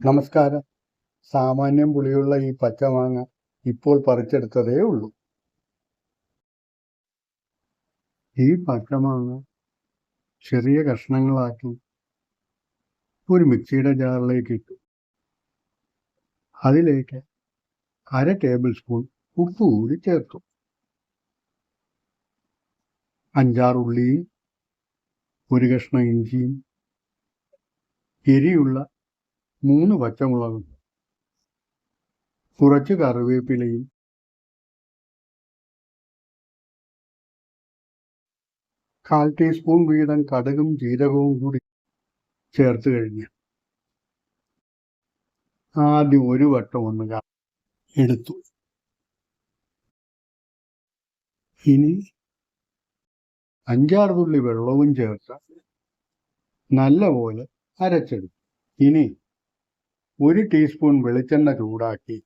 നമസ്കാരം. സാമാന്യം പുളിയുള്ള ഈ പച്ചമാങ്ങ ഇപ്പോൾ പറിച്ചെടുത്തതേ ഉള്ളൂ. ഈ പച്ചമാങ്ങ ചെറിയ കഷ്ണങ്ങളാക്കി ഒരു മിക്സിയുടെ ജാറിലേക്ക് ഇട്ടു. അതിലേക്ക് അര ടേബിൾ സ്പൂൺ ഉപ്പ് കൂടി ചേർത്തു. അഞ്ചാറുള്ളിയും ഒരു കഷ്ണം ഇഞ്ചിയും എരിയുള്ള മൂന്ന് പച്ചമുളകും കുറച്ച് കറിവേപ്പിലയും കാൽ ടീസ്പൂൺ വീതം കടുകും ജീരകവും കൂടി ചേർത്ത് കഴിഞ്ഞ് ആദ്യം ഒരു വട്ടം ഒന്ന് എടുത്തു. ഇനി അഞ്ചാറ് തുള്ളി വെള്ളവും ചേർത്ത് നല്ലപോലെ അരച്ചെടുത്തു. ഇനി ഒരു ടീസ്പൂൺ വെളിച്ചെണ്ണ ചൂടാക്കി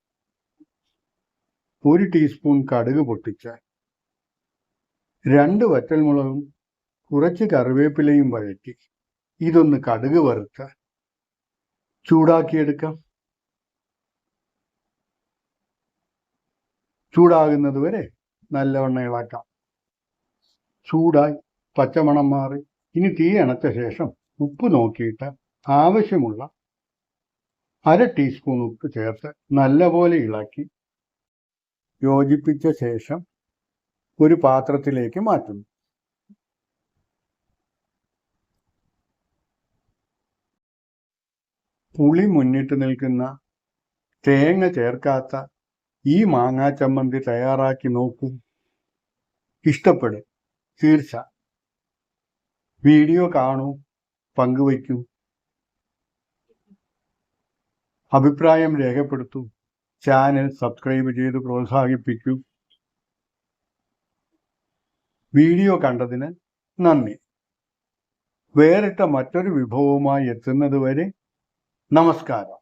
ഒരു ടീസ്പൂൺ കടുക് പൊട്ടിച്ച് രണ്ട് വറ്റൽമുളകും കുറച്ച് കറിവേപ്പിലയും വഴറ്റി ഇതൊന്ന് കടുക് വറുത്ത് ചൂടാക്കിയെടുക്കാം. ചൂടാകുന്നത് വരെ നല്ലവണ്ണം ഇളക്കാം. ചൂടായി പച്ചമണം മാറി ഇനി തീ അണച്ച ശേഷം ഉപ്പ് നോക്കിയിട്ട് ആവശ്യമുള്ള അര ടീസ്പൂൺ ഉപ്പ് ചേർത്ത് നല്ലപോലെ ഇളക്കി യോജിപ്പിച്ച ശേഷം ഒരു പാത്രത്തിലേക്ക് മാറ്റുന്നു. പുളി മുന്നിട്ട് നിൽക്കുന്ന തേങ്ങ ചേർക്കാത്ത ഈ മാങ്ങാ ചമ്മന്തി തയ്യാറാക്കി നോക്കൂ. ഇഷ്ടപ്പെടും. തീർച്ച. വീഡിയോ കാണൂ. പങ്കുവയ്ക്കൂ. അഭിപ്രായം രേഖപ്പെടുത്തൂ. ചാനൽ സബ്സ്ക്രൈബ് ചെയ്ത് പ്രോത്സാഹിപ്പിക്കൂ. വീഡിയോ കണ്ടതിന് നന്ദി. വേറിട്ട മറ്റൊരു വിഭവവുമായി എത്തുന്നതുവരെ നമസ്കാരം.